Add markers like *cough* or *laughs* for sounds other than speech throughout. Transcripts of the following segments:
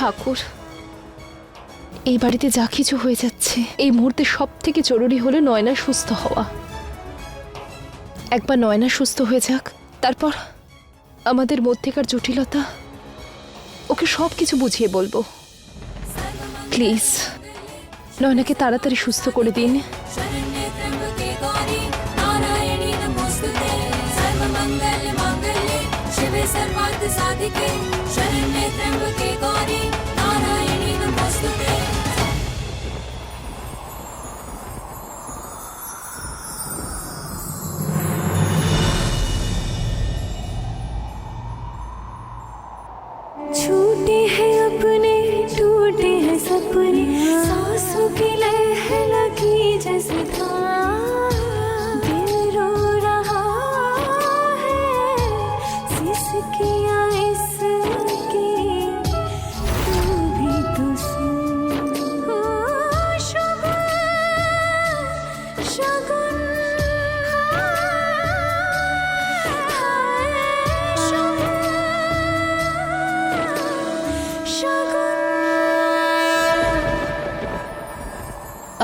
ঠাকুর এই বাড়িতে যা কিছু হয়ে যাচ্ছে এই মুহূর্তে সব থেকে জরুরি হলো নয়না সুস্থ হওয়া একবার নয়না সুস্থ হয়ে যাক তারপর আমাদের মধ্যেকার জটিলতা ওকে সব কিছু বুঝিয়ে বলবো প্লিজ নয়নাকে তাড়াতাড়ি সুস্থ করে দিন शरण्ये त्र्यम्बके गौरी नारायणी नमोस्तुते सर्वमङ्गलमाङ्गल्ये शिवे सर्वार्थसाधिके शरण्ये त्र्यम्बके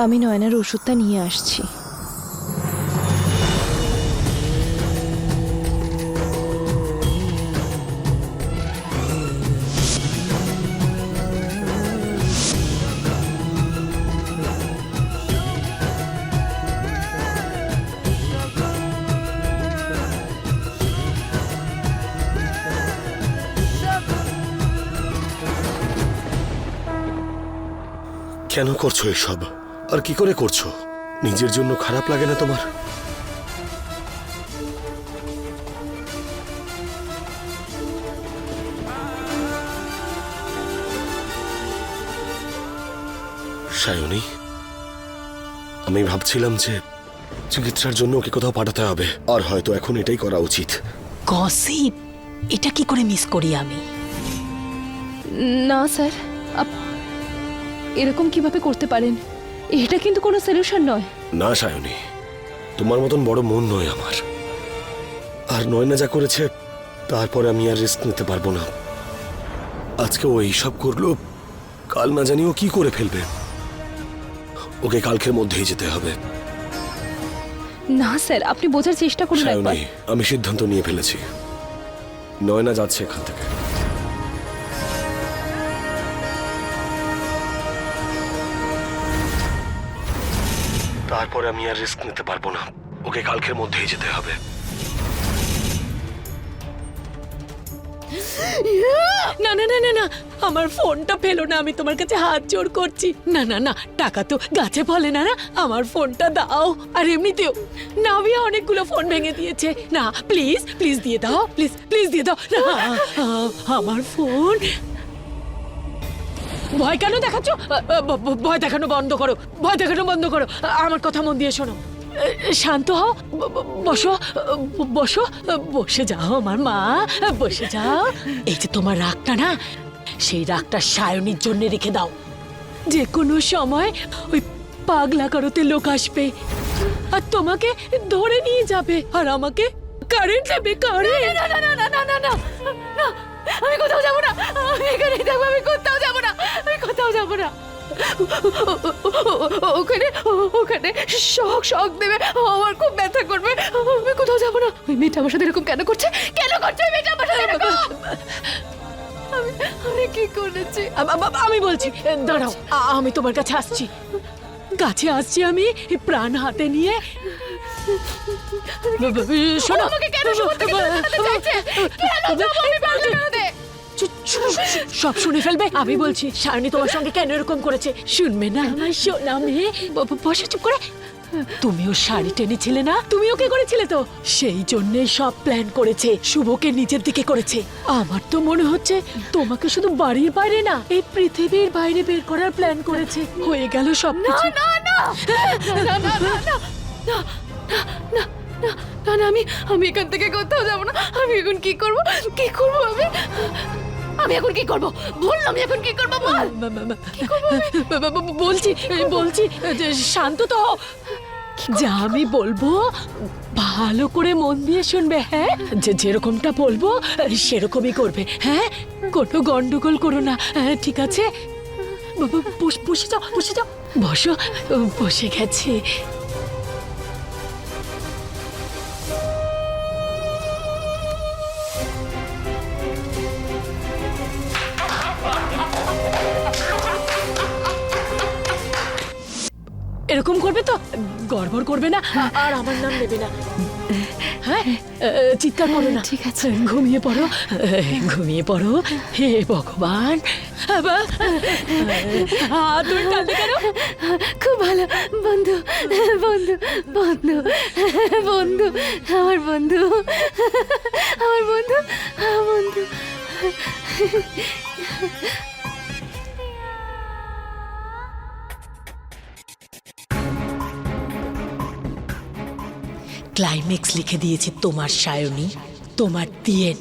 আমি নয়নার ওষুধটা নিয়ে আসছি। কেন করছ এসব? আর কি করে করছ? নিজের জন্য খারাপ লাগে না তোমার? সায়নী আমি ভাবছিলাম যে চিকিৎসার জন্য ওকে কোথাও পাঠাতে হবে। আর হয়তো এখন এটাই করা উচিত। গসিপ এটা কি করে মিস করি আমি? না স্যার আপ- এরকম কীভাবে করতে পারেন? এটা কিন্তু কোনো সলিউশন নয়। না সায়নী। তোমার মতন বড় মন নয় আমার। আর নয়না যা করেছে তারপরে আমি আর রিস্ক নিতে পারব না। আজকে ও এইসব করল কাল না জানি ও কি করে ফেলবে। ওকে কালকের মধ্যেই যেতে হবে। না স্যার আপনি বোঝার চেষ্টা করুন আমি সিদ্ধান্ত নিয়ে ফেলেছি। নয়না যাচ্ছে এখান থেকে। তারপরে আমি আর রিস্ক নিতে পারব না। ওকে কালকের মধ্যেই যেতে হবে। না না না না না। আমার ফোনটা ফেলো না, আমি তোমার কাছে হাত জোড় করছি। না না না, টাকা তো গাছে ফলে না না। আমার ফোনটা দাও। আর এমনিতেও নাভিয়া অনেকগুলো ফোন ভেঙে দিয়েছে। না প্লিজ প্লিজ দিয়ে দাও প্লিজ প্লিজ দিয়ে দাও। না, আমার ফোন ভয় কেন দেখাচ্ছ? ভয় দেখানো বন্ধ করো, ভয় দেখানো বন্ধ করো। আমার কথা মন দিয়ে শোনো। শান্ত হও বসো বসো, বসে যাও আমার মা, বসে যাও। এই যে তোমার রাগটা না, সেই রাগটা সায়নির জন্য রেখে দাও। যে কোনো সময় ওই পাগলা করতে লোক আসবে, আর তোমাকে ধরে নিয়ে যাবে, আর আমাকে কারেন্ট যাবে কারেন্ট না না না না না না না আমি কোথাও যাব না। আমি এখানেই থাকব আমি কোথাও যাব না। আমি কোথাও যাব না। ওখানে ওখানে শখ শখ দেবে। আমার খুব ব্যথা করবে। আমি কোথাও যাব না। ওই মেয়েটা আমার সাথে এরকম কেন করছে? কেন করছে ওই মেয়েটা আমার সাথে আমি কি করেছি? আমি বলছি দাঁড়াও। আমি তোমার কাছে আসছি। কাছে আসছি আমি প্রাণ হাতে নিয়ে। শোনো। আমাকে কেন জানাতে চাইছে? কেন আমি পাগলা সব শুনে ফেলবে আমি বলছি সায়নী তোমার সঙ্গে কেন এরকম করেছে? শুনবে না আমার সোনা মেয়ে বসে চুপ করে। তুমিও শাড়ি টেনেছিলে না? তুমিও কি করেছিলে তো? সেই জন্যে সব প্ল্যান করেছে শুভকে নিজের দিকে করেছে। আমার তো মনে হচ্ছে তোমাকে শুধু বাড়ির বাইরে না এই পৃথিবীর বাইরে বের করার প্ল্যান করেছে। হয়ে গেল সব না না না না! না না না না না না আমি আমি এখান থেকে কোথাও যাব না। আমি এখন কি করব? কি করব আমি? আমি এখন কি করব? বল আমি এখন কি করব বল। বলছি বলছি যে শান্ত তো যা আমি বলব ভালো করে মন দিয়ে শুনবে হ্যাঁ? যে যেরকমটা বলব সেরকমই করবে হ্যাঁ? কোনো গন্ডগোল করো না হ্যাঁ, ঠিক আছে? বসে যাও বসে যাও। বসো বসে গেছি। এরকম করবে তো? গড়বড় করবে না? আর আমার নাম নেবে না। হ্যাঁ? চিৎকার করো না। ঠিক আছে। ঘুমিয়ে পড়ো। ঘুমিয়ে পড়ো। হে ভগবান। কেন? খুব ভালো। বন্ধু বন্ধু বন্ধু বন্ধু আমার বন্ধু আমার বন্ধু আমার বন্ধু। ক্লাইম্যাক্স লিখে দিয়েছে তোমার সায়নী তোমার দিয়েন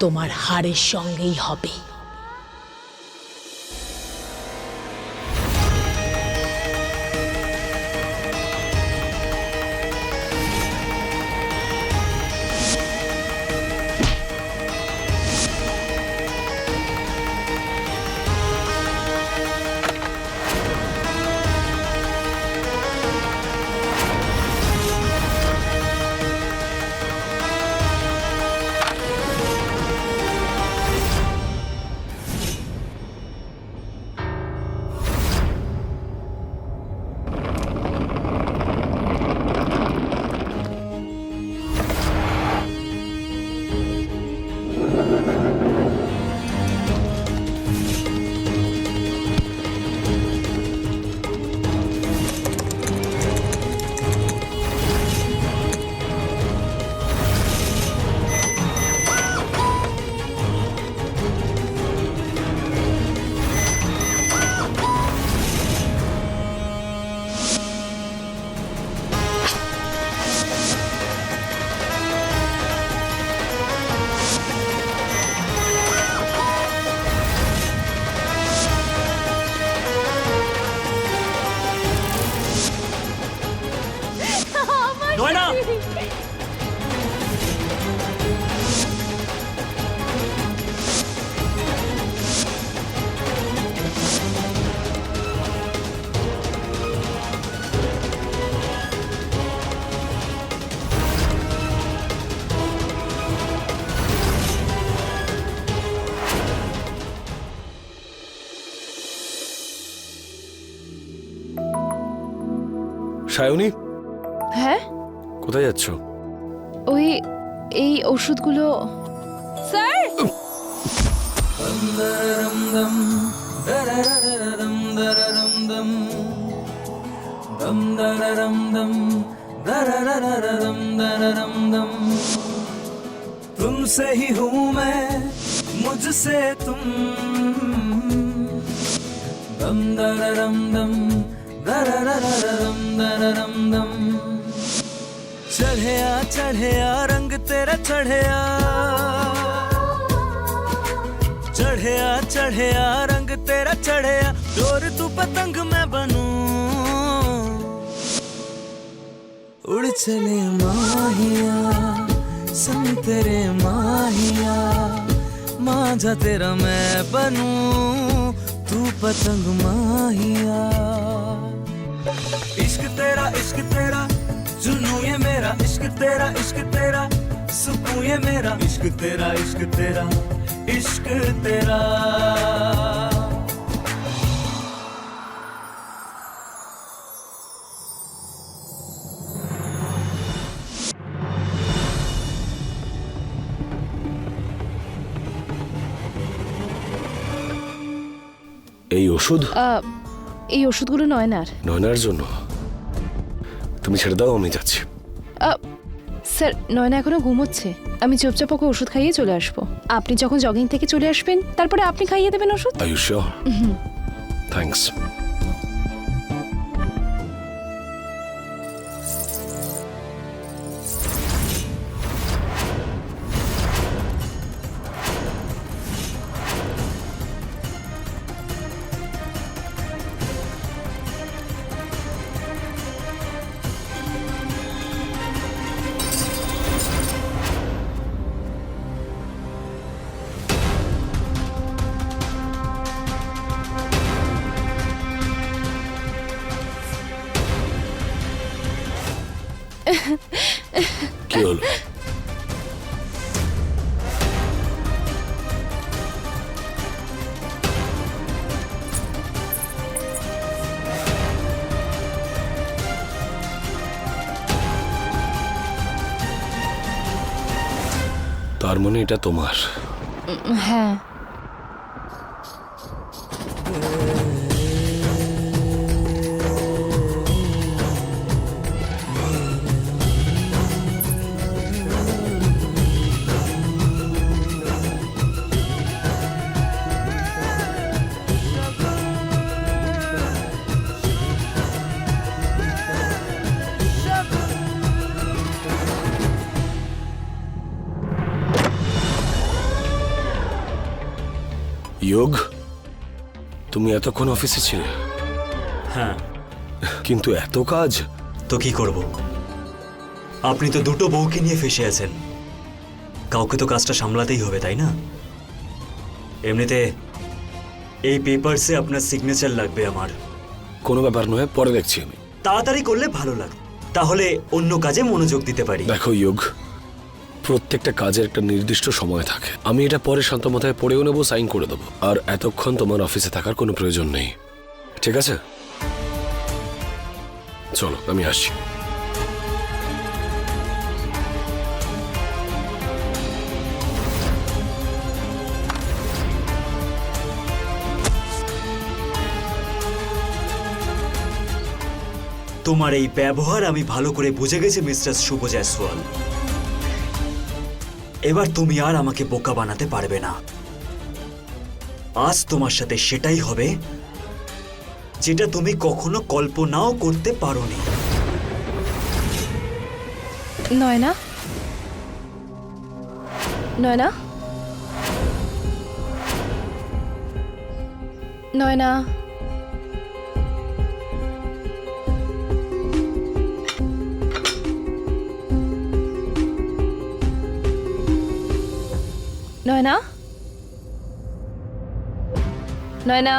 তোমার হাড়ের সঙ্গেই হবে। নয়না সায়নী কোথায় যাচ্ছ ওই এই ওষুধগুলো স্যার तुमसे ही हूँ मैं मुझसे तुम दम दररम दम दररररम दररम दम चढ़िया चढ़िया, रंग तेरा चढ़िया। चढ़िया चढ़िया, रंग तेरा चढ़िया। डोर तू पतंग मैं बनू। उड़ चले माहिया संग तेरे माहिया। माझा तेरा मैं बनू, तू पतंग माहिया। इश्क तेरा इश्क तेरा। जुनू ये मेरा इश्क तेरा इश्क तेरा सुकून ये मेरा इश्क तेरा इश्क तेरा इश्क तेरा এই ওষুধ আহ, এই ওষুধগুলো নয়নার নয়নার জন্য তুমি ছেড়ে দাও আমি যাচ্ছি। স্যার নয়না এখনও ঘুমোচ্ছে। আমি চুপচাপ ওকে ওষুধ খাইয়ে চলে আসব। আপনি যখন জগিং থেকে চলে আসবেন তারপরে আপনি খাইয়ে দেবেন ওষুধ? আয়ুষ থ্যাঙ্কস কি হলো? তার মানে এটা তোমার। হ্যাঁ। যোগ তুমি এতক্ষণ অফিসে ছিলে। হ্যাঁ। কিন্তু এত কাজ? তো কি করব? আপনি তো দুটো বউকে নিয়ে ফেসে আছেন। কাউকে তো কাজটা সামলাতেই হবে তাই না? এমনিতে এই পেপারসে আপনার সিগনেচার লাগবে আমার। কোনো ব্যাপার নয় পরে দেখছি আমি। তাড়াতাড়ি করলে ভালো লাগে তাহলে অন্য কাজে মনোযোগ দিতে পারি। দেখো যোগ প্রত্যেকটা কাজের একটা নির্দিষ্ট সময় থাকে। আমি এটা পরে শান্ত মাথায় পড়েও নেব, সাইন করে দেবো। আর এতক্ষণ তোমার অফিসে থাকার কোনো প্রয়োজন নেই। ঠিক আছে? চলো, আমি আসছি। তোমার এই ব্যবহার আমি ভালো করে বুঝে গেছি, মিস্টার শুভ জয়সওয়াল এবার তুমি আর আমাকে বোকা বানাতে পারবে না। আজ তোমার সাথে সেটাই হবে, যেটা তুমি কখনো কল্পনাও করতে পারোনি। নয়না? নয়না? নয়না? নয়না? নয়না?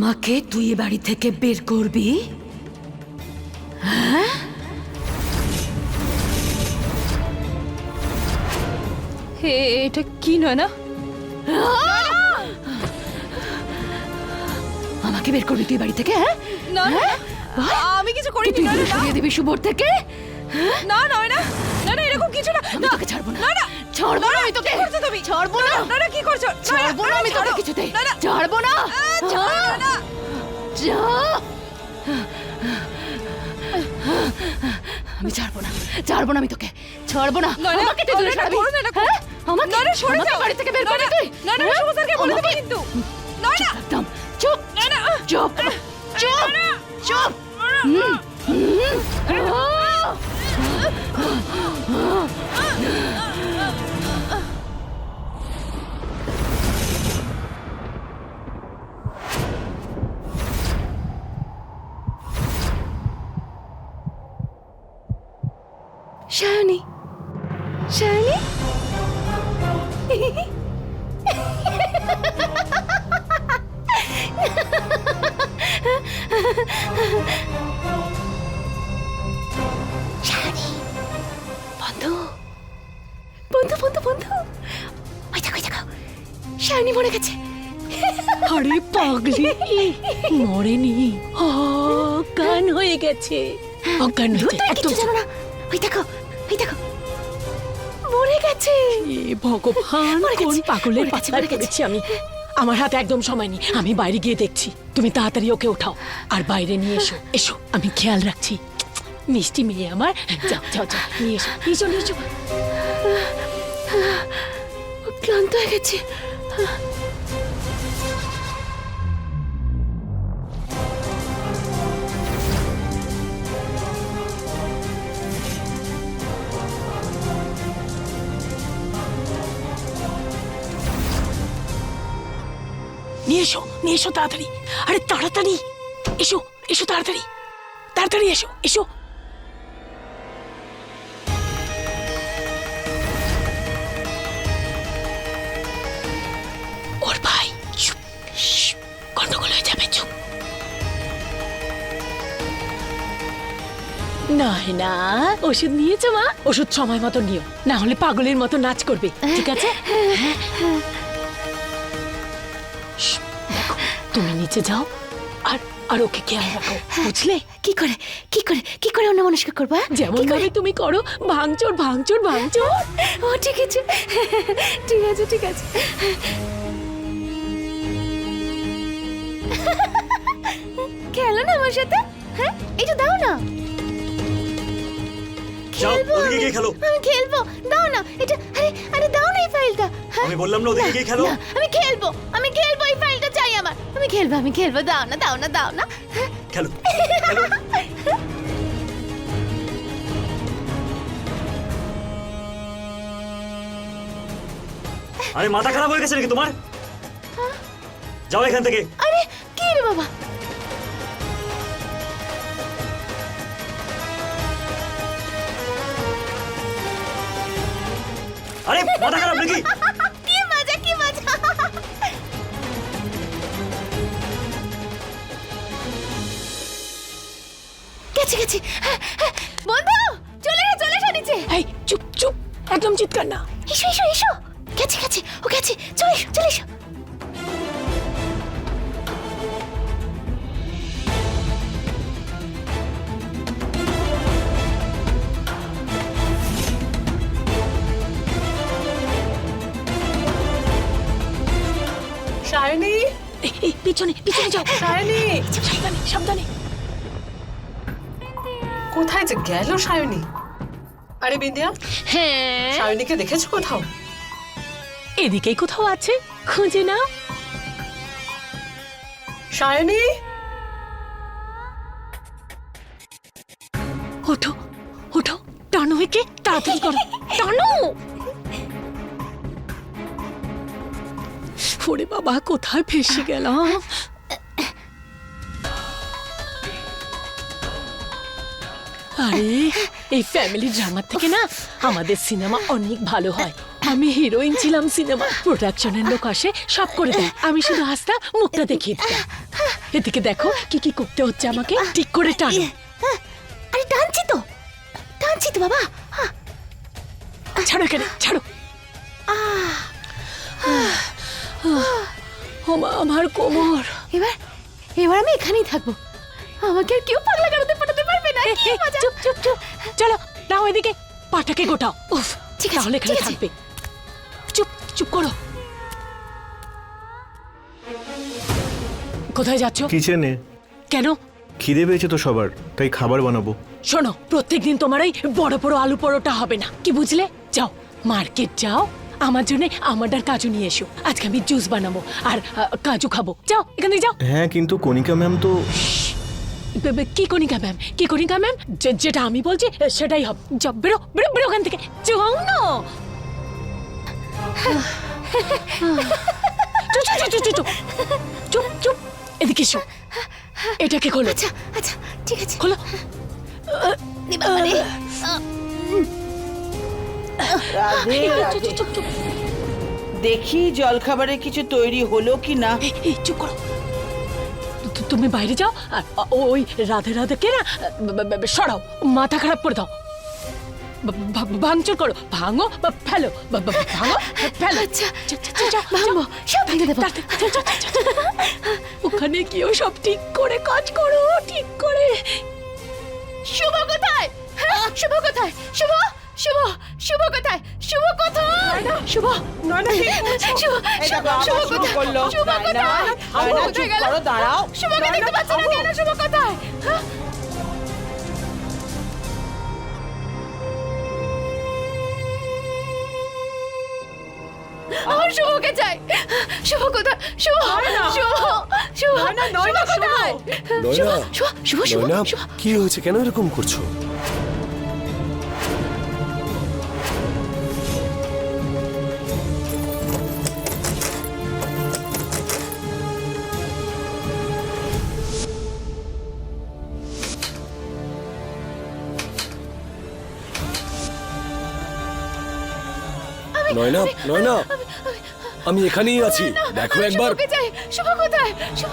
আমাকে তুই এ বাড়ি থেকে বের করবি? হ্যাঁ? হে এটা কি নয়না আমাকে বের করবি তুই বাড়ি থেকে হ্যাঁ? না না, আমি কিছু করিনি তুই দূরে সরিয়ে দিবি শুভর থেকে না নয়না না। না না এরকম কিছু না। না। তোকে ছাড়বো না। না না। ছাড়বো না আমি তোকে। তুমি ছাড়বো না? না না কি করছ? ছাড়বো না আমি তোকে কিছুতে ছাড়বো না না। না? যা। আমি ছাড়বো না ছাড়বো না আমি তোকে। ছাড়বো না। আমাকে তুই দূরে সরাবি করো না হ্যাঁ? আমাকে? নয়না, সরে আমাকে যাও। বাড়ি থেকে বের নয়না, তুই। নয়না, হ্যাঁ? শুভ স্যারকে বলে দেবো কিন্তু। নয়না। চুপ একদম। চুপ। চুপ। চুপ। চুপ। হুম, সায়নী সায়নী বন্ধু। বন্ধু বন্ধু বন্ধু। ওই দেখো ওই দেখো। সায়নী মরে গেছে। আরে পাগলি মরেনি। অজ্ঞান হয়ে গেছে। হ্যাঁ, অজ্ঞান হয়ে গেছে একদম জানো না। ওই দেখো দেখো। মরে গেছে। ভগবান কোন পাগলের পাচার গেছে। করেছি আমি? আমার হাতে একদম সময় নেই। আমি বাইরে গিয়ে দেখছি। তুমি তাড়াতাড়ি ওকে ওঠাও। আর বাইরে নিয়ে এসো এসো। আমি খেয়াল রাখছি। মিষ্টি মেয়ে আমার। যাও যাও যাও নিয়ে এসো এসো নিয়ে এসো। ক্লান্ত হয়ে গেছে। নিয়ে এসো নিয়ে এসো তাড়াতাড়ি। আরে তাড়াতাড়ি। এসো এসো তাড়াতাড়ি। তাড়াতাড়ি এসো এসো। ওর ভাই গন্ডগোল হয়ে যাবে চুপ। না না ওষুধ নিয়েছো মা? ওষুধ সময় মতো নিও না হলে পাগলের মতো নাচ করবে ঠিক আছে? *laughs* তুমি নিচে যাও আর আর ওকে খেয়াল রাখো বুঝলে? কি করে কি করে কি করে অন্য মানুষকে করব হ্যাঁ? যেমন ভাবে তুমি করো ভাঙচুর ভাঙচুর ভাঙচুর। ও ঠিক আছে। ঠিক আছে ঠিক আছে। খেলো না আমার সাথে হ্যাঁ? এটা দাও না। খেলব আমি। গিয়ে খেলো। আমি খেলব। দাও না এটা আরে আরে দাও না এই ফাইলটা হ্যাঁ? আমি বললাম না ওদিকে গিয়ে খেলো। আমি আমি খেলব আমি খেলব দাও না দাও না দাও না? খেলো খেলো। আরে মাথা খারাপ হয়ে গেছে নাকি তোমার? যাও এখান থেকে। আরে কি রে বাবা? আরে মাথা খারাপ নাকি? গেছে গেছে। হ্যাঁ, হ্যাঁ, বন্ধু চলে এসো চলে এসো নিচে। এই চুপ চুপ। একদম চিৎকার না। এসো এসো এসো। গেছে গেছে। ও গেছে। চলে এসো চলে এসো। সায়নী? পিছনে পিছনে যাও। সায়নী? সাবধানে সাবধানে। কোথায় যে গেল সায়নী? আরে বিন্দিয়া হ্যাঁ। সায়নীকে দেখেছ কোথাও? এদিকেই কোথাও আছে খুঁজে নাও। সায়নী? ওঠো ওঠো টানো একে তাড়াতাড়ি করো। টানো! ওরে বাবা কোথায় ফেসে গেলাম? আরে এই ফ্যামিলি ড্রামার থেকে না আমাদের সিনেমা অনেক ভালো হয়। আমি হিরোইন ছিলাম সিনেমা প্রোডাকশনের লোক আসে সব করে দেয়। আমি শুধু হাসতাম মুখটা দেখিয়ে দিতাম। এদিকে দেখো কি কি করতে হচ্ছে আমাকে ঠিক করে টানো। আরে টানছি তো। টানছি তো বাবা। ছাড়ো এখানে ছাড়ো। আমার কোমর। এবার এবার আমি এখানেই থাকব। আমাকে আর কেউ চুপ চুপ চুপ। চলো নাও এদিকে। পাটাকে গোটাও। উফ ঠিক আছে, তাহলে এখানে থাকবে। চুপ চুপ করো। কোথায় যাচ্ছ? কিচেনে। কেন? খিদে পেয়েছে তো সবার তাই খাবার বানাবো। শোনো প্রত্যেকদিন তোমার ওই বড় বড় আলু পরোটা হবে না। কি বুঝলে? যাও মার্কেট যাও। আমার জন্য আমাডার কাজু নিয়ে এসো। আজকে আমি জুস বানাবো আর আহ, কাজু খাব। যাও এখান থেকে যাও। হ্যাঁ কিন্তু কণিকা ম্যাম তো কি কণিকা ম্যাম? কি কণিকা ম্যাম? যে- যেটা আমি বলছি সেটাই হবে। যাও বেরো বেরো বেরো ওখান থেকে। যাও না। চুপ চুপ চুপ চুপ চুপ। চুপ চুপ। এদিকে এসো। এটাকে খোলো। আচ্ছা আচ্ছা ঠিক আছে। খোলো। চুপ। দেখি জলখাবারে কিছু তৈরি হলো কি না চুপ করো। তুমি বাইরে যাও আর ওই রাধে রাধে কে না সরাও মাথা খারাপ করে দাও। ভাঙচুর করো ভাঙো বা ফেলো ভাঙো ফেলো। ভাঙবো সব ভেঙে দেবো। ওখানে গিয়েও সব ঠিক করে কাজ করো ঠিক করে। শুভ। নয়না শুভ এই শুভ দেখো, আবার শুভ শুরু কোথায়? করল। শুভ নয়না, কোথায়? নয়না, কোথায় চুপ গেল? করো, দাঁড়াও। শুভকে নয়না, দেখতে পাচ্ছি না থামো। কেন? শুভ কোথায়? হ্যাঁ? আমার শুভকে চাই। শুভ কোথায়? শুভ শুভ শুভ শুভ। কোথায়? নয়না শুভ শুভ শুভ নয়না শুভ। কি হয়েছে? কেন এরকম করছ? নয়না নয়না আমি এখানেই আছি। দেখো একবার। শুভ কোথায়? শুভ